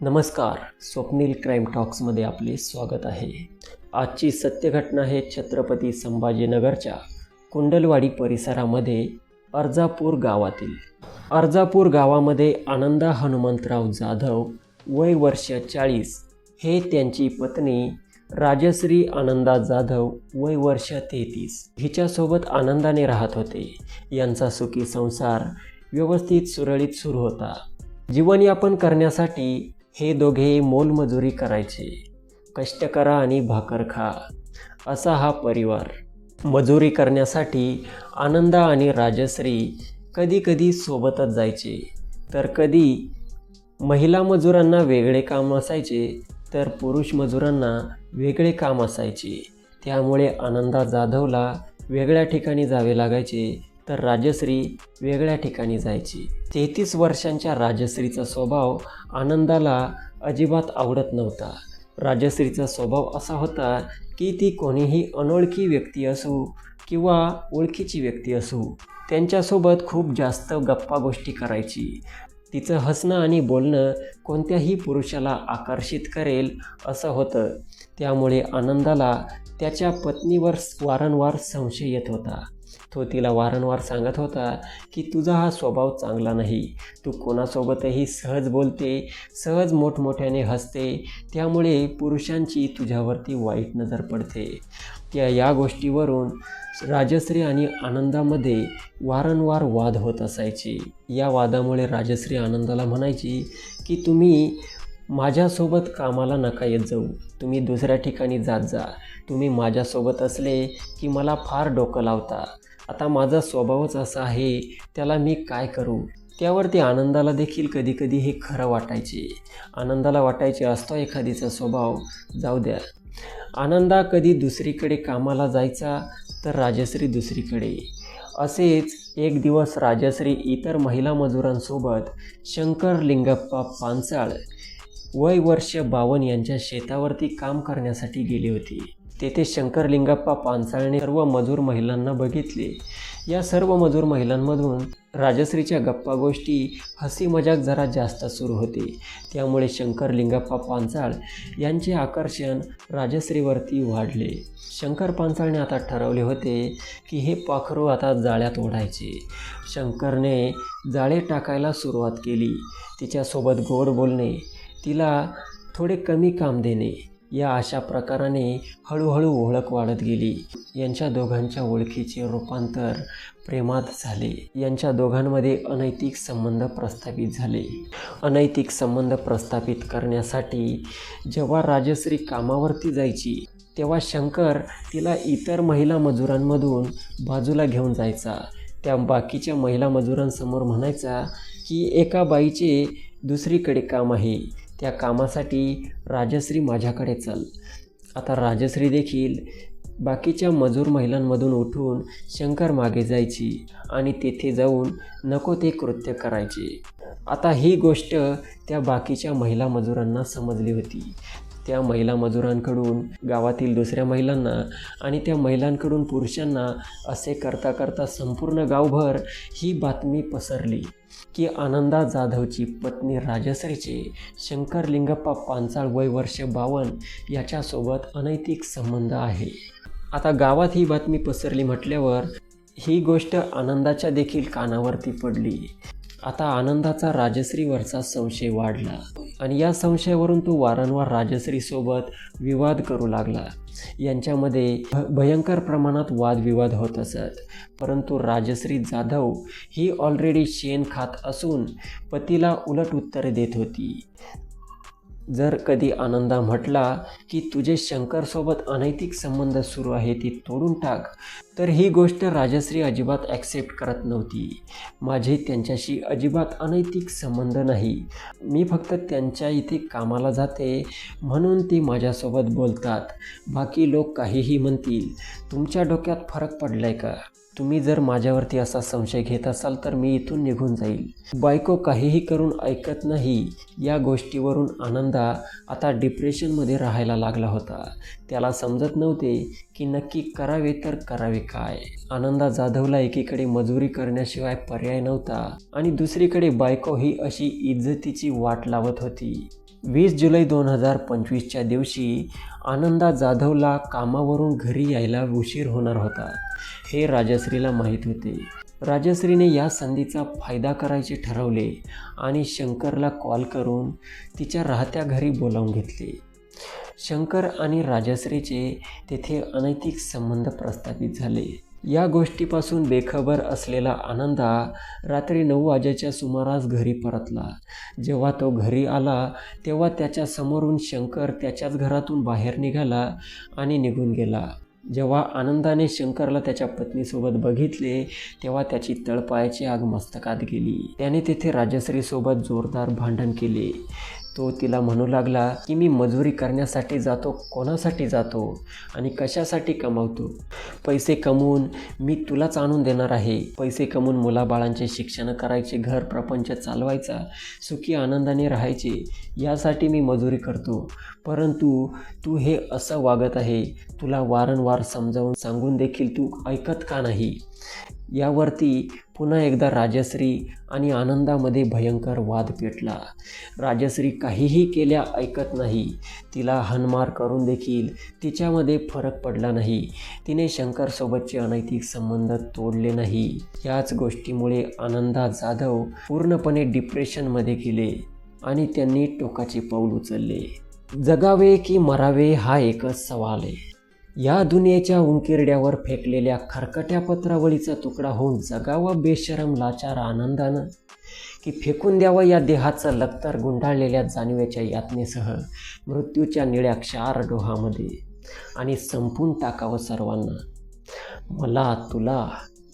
नमस्कार. स्वप्नील क्राईम टॉक्समध्ये आपले स्वागत आहे. आजची सत्यघटना आहे छत्रपती संभाजीनगरच्या कुंडलवाडी परिसरामध्ये अर्जापूर गावातील. अर्जापूर गावामध्ये आनंदा हनुमंतराव जाधव वय वर्ष चाळीस हे त्यांची पत्नी राजश्री आनंदा जाधव वय वर्ष तेहतीस. हिच्यासोबत आनंदाने राहत होते. यांचा सुखी संसार व्यवस्थित सुरळीत सुरू होता. जीवनयापन करण्यासाठी हे दोघे मोलमजुरी करायचे. कष्ट करा आणि भाकर खा. असा हा परिवार. मजुरी करण्यासाठी आनंदा आणि राजश्री कधी कधी सोबतच जायचे. तर कधी महिला मजुरांना वेगळे काम असायचे तर पुरुष मजुरांना वेगळे काम असायचे. त्यामुळे आनंदा जाधवला वेगळ्या ठिकाणी जावे लागायचे. तर राजश्री वेगळ्या ठिकाणी जायची. तेहतीस वर्षांच्या राजश्रीचा स्वभाव आनंदाला अजिबात आवडत नव्हता. राजश्रीचा स्वभाव असा होता की ती कोणीही अनोळखी व्यक्ती असू किंवा ओळखीची व्यक्ती असू त्यांच्यासोबत खूप जास्त गप्पा गोष्टी करायची. तिचं हसणं आणि बोलणं कोणत्याही पुरुषाला आकर्षित करेल असं होतं. त्यामुळे आनंदाला त्याच्या पत्नीवर वारंवार संशय येत होता. तो तिला वारंवार सांगत होता की तुझा हा स्वभाव चांगला नाही. तू कोणासोबतही सहज बोलते सहज मोठमोठ्याने हसते त्यामुळे पुरुषांची तुझ्यावरती वाईट नजर पडते. त्या या गोष्टीवरून राजश्री आणि आनंदामध्ये वारंवार वाद होत असायचे. या वादामुळे राजश्री आनंदाला म्हणायची की तुम्ही माझ्यासोबत कामाला नका येत जाऊ. तुम्ही दुसऱ्या ठिकाणी जात जा. तुम्ही माझ्यासोबत असले की मला फार डोकं लावता. आता माझा स्वभावच असा आहे त्याला मी काय करू? त्यावरती आनंदाला देखील कधीकधी हे खरं वाटायचे. आनंदाला वाटायचे असतो एखादीचा स्वभाव. जाऊ द्या. आनंदा कधी दुसरीकडे कामाला जायचा तर राजश्री दुसरीकडे. असेच एक दिवस राजश्री इतर महिला मजुरांसोबत शंकर लिंगप्पा पानसाळ वय वर्ष बावन यांच्या शेतावरती काम करण्यासाठी गेली होती. तेथे शंकरलिंगप्पा पानसाळने सर्व मजूर महिलांना बघितले. या सर्व मजूर महिलांमधून राजश्रीच्या गप्पा गोष्टी हसी मजाक जरा जास्त सुरू होते. त्यामुळे शंकरलिंगप्पा पानसाळ यांचे आकर्षण राजश्रीवरती वाढले. शंकर पानसाळने आता ठरवले होते की हे पाखरू आता जाळ्यात ओढायचे. शंकरने जाळे टाकायला सुरुवात केली. तिच्यासोबत गोड बोलणे तिला थोडे कमी काम देणे या अशा प्रकाराने हळूहळू ओळख वाढत गेली. यांच्या दोघांच्या ओळखीचे रूपांतर प्रेमात झाले. यांच्या दोघांमध्ये अनैतिक संबंध प्रस्थापित झाले. अनैतिक संबंध प्रस्थापित करण्यासाठी जेव्हा राजश्री कामावरती जायची तेव्हा शंकर तिला इतर महिला मजुरांमधून बाजूला घेऊन जायचा. त्या बाकीच्या महिला मजुरांसमोर म्हणायचा की एका बाईचे दुसरीकडे काम आहे. त्या कामासाठी राजश्री माझ्याकडे चल. आता राजश्री देखील बाकीच्या मजूर महिलांमधून उठून शंकर मागे जायची आणि तेथे जाऊन नको ते कृत्य करायचे. आता ही गोष्ट त्या बाकीच्या महिला मजुरांना समजली होती. त्या महिला मजुरांकडून गावातील दुसऱ्या महिलांना आणि त्या महिलांकडून पुरुषांना असे करता करता संपूर्ण गावभर ही बातमी पसरली की आनंदा जाधवची पत्नी राजश्रीचे शंकरलिंगप्पा पांचाळ वय वर्ष बावन याच्यासोबत अनैतिक संबंध आहे. आता गावात ही बातमी पसरली म्हटल्यावर ही गोष्ट आनंदाच्या देखील कानावरती पडली. आता आनंदाचा राजश्रीवरचा संशय वाढला. आणि या संशयावरून तो वारंवार राजश्रीसोबत विवाद करू लागला. यांच्यामध्ये भ भयंकर प्रमाणात वादविवाद होत असत. परंतु राजश्री जाधव ही ऑलरेडी शेण खात असून पतीला उलट उत्तरे देत होती. जर कधी आनंदा म्हटला की तुझे शंकरसोबत अनैतिक संबंध सुरू आहे ती तोडून टाक तर ही गोष्ट राजश्री अजिबात ॲक्सेप्ट करत नव्हती. माझे त्यांच्याशी अजिबात अनैतिक संबंध नाही. मी फक्त त्यांच्या इथे कामाला जाते म्हणून ते माझ्यासोबत बोलतात. बाकी लोक काहीही म्हणतील. तुमच्या डोक्यात फरक पडलाय का? तुम्ही जर माझ्यावरती असा संशय घेत असाल तर मी इथून निघून जाईल. बायको काहीही करून ऐकत नाही या गोष्टीवरून आनंदा आता डिप्रेशनमध्ये राहायला लागला होता. त्याला समजत नव्हते की नक्की करावे तर करावे काय. आनंदा जाधवला एकीकडे मजुरी करण्याशिवाय पर्याय नव्हता आणि दुसरीकडे बायको ही अशी इज्जतीची वाट लावत होती. वीस जुलै दोन हजार पंचवीसच्या दिवशी आनंदा जाधवला कामावरून घरी यायला उशीर होणार होता. हे राजश्रीला माहीत होते. राजश्रीने या संधीचा फायदा करायचे ठरवले आणि शंकरला कॉल करून तिच्या राहत्या घरी बोलावून घेतले. शंकर आणि राजश्रीचे तेथे अनैतिक संबंध प्रस्थापित झाले. या गोष्टीपासून बेखबर असलेला आनंदा रात्री नऊ वाजेच्या सुमारास घरी परतला. जेव्हा तो घरी आला तेव्हा त्याच्या समोरून शंकर त्याच्याच घरातून बाहेर निघाला आणि निघून गेला. जेव्हा आनंदाने शंकरला त्याच्या पत्नीसोबत बघितले तेव्हा त्याची तळपायाची आग मस्तकात गेली. त्याने तेथे राजश्रीसोबत जोरदार भांडण केले. तो तिला म्हणू लागला की मी मजुरी करण्यासाठी जातो कोणासाठी जातो आणि कशासाठी कमावतो? पैसे कमवून मी तुलाच आणून देणार आहे. पैसे कमवून मुलाबाळांचे शिक्षण करायचे घर प्रपंच चालवायचा सुखी आनंदाने राहायचे यासाठी मी मजुरी करतो. परंतु तू हे असं वागत आहे तुला वारंवार समजावून सांगून देखील तू ऐकत का नाही? यावरती पुन्हा एकदा राजश्री आणि आनंदामध्ये भयंकर वाद पेटला. राजश्री काहीही केल्या ऐकत नाही. तिला हनमार करून देखील तिच्यामध्ये फरक पडला नाही. तिने शंकरसोबतचे अनैतिक संबंध तोडले नाही. याच गोष्टीमुळे आनंदा जाधव पूर्णपणे डिप्रेशनमध्ये गेले आणि त्यांनी टोकाचे पाऊल उचलले. जगावे की मरावे हा एकच सवाल आहे. या दुनियेच्या उंकिरड्यावर फेकलेल्या खरकट्या पत्रावळीचा तुकडा होऊन जगावा बेशरम लाचार आनंदानं. की फेकून द्यावं या देहाचं लक्तर गुंडाळलेल्या जाणीवेच्या यातनेसह मृत्यूच्या निळ्या क्षार डोहामध्ये आणि संपून टाकावं सर्वांना. मला तुला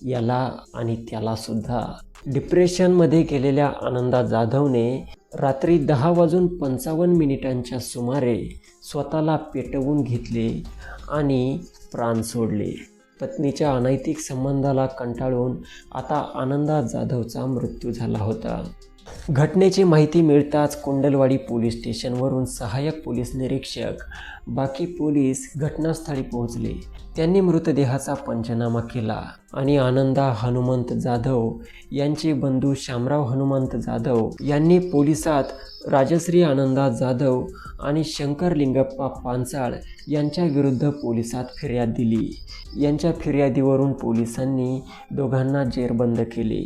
याला आणि त्यालासुद्धा. डिप्रेशनमध्ये गेलेल्या आनंदा जाधवने रात्री दहा वाजून पंचावन्न मिनिटांच्या सुमारे स्वतःला पेटवून घेतले आणि प्राण सोडले. पत्नीच्या अनैतिक संबंधाला कंटाळून आता आनंदा जाधवचा मृत्यू झाला होता. घटनेची माहिती मिळताच कुंडलवाडी पोलीस स्टेशनवरून सहाय्यक पोलीस निरीक्षक बाकी पोलीस घटनास्थळी पोहोचले. त्यांनी मृतदेहाचा पंचनामा केला आणि आनंदा हनुमंत जाधव यांचे बंधू शामराव हनुमंत जाधव यांनी पोलिसात राजश्री आनंदा जाधव आणि शंकर लिंगप्पा पांचाळ यांच्याविरुद्ध पोलिसात फिर्याद दिली. यांच्या फिर्यादीवरून पोलिसांनी दोघांना जेरबंद केले.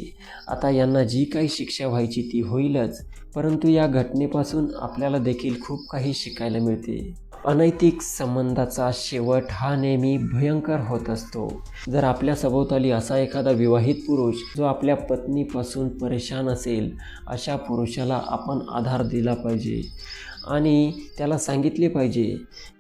आता यांना जी काही शिक्षा व्हायची ती होईलच परंतु या घटनेपासून आपल्याला देखील खूप काही शिकायला मिळते. अनैतिक संबंधाचा शेवट हा नेहमी भयंकर होत असतो. जर आपल्या सभोवताली असा एखादा विवाहित पुरुष जो आपल्या पत्नीपासून परेशान असेल अशा पुरुषाला आपण आधार दिला पाहिजे आणि त्याला सांगितले पाहिजे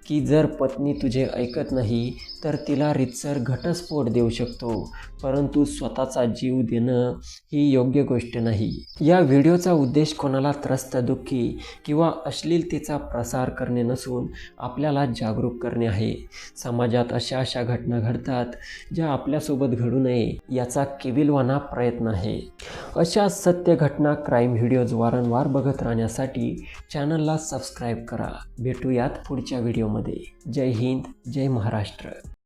की जर पत्नी तुझे ऐकत नाही तर तिला रितसर घटस्फोट देऊ शकतो. परंतु स्वतःचा जीव देणं ही योग्य गोष्ट नाही. या व्हिडिओचा उद्देश कोणाला त्रस्त दुःखी किंवा अश्लीलतेचा प्रसार करणे नसून आपल्याला जागरूक करणे आहे. समाजात अशा अशा घटना घडतात ज्या आपल्यासोबत घडू नये याचा केविलवाना प्रयत्न आहे. अशा सत्य घटना क्राईम व्हिडिओज वारंवार बघत राहण्यासाठी चॅनलला सबस्क्राईब करा. भेटूयात पुढच्या व्हिडिओमध्ये. जय हिंद जय महाराष्ट्र.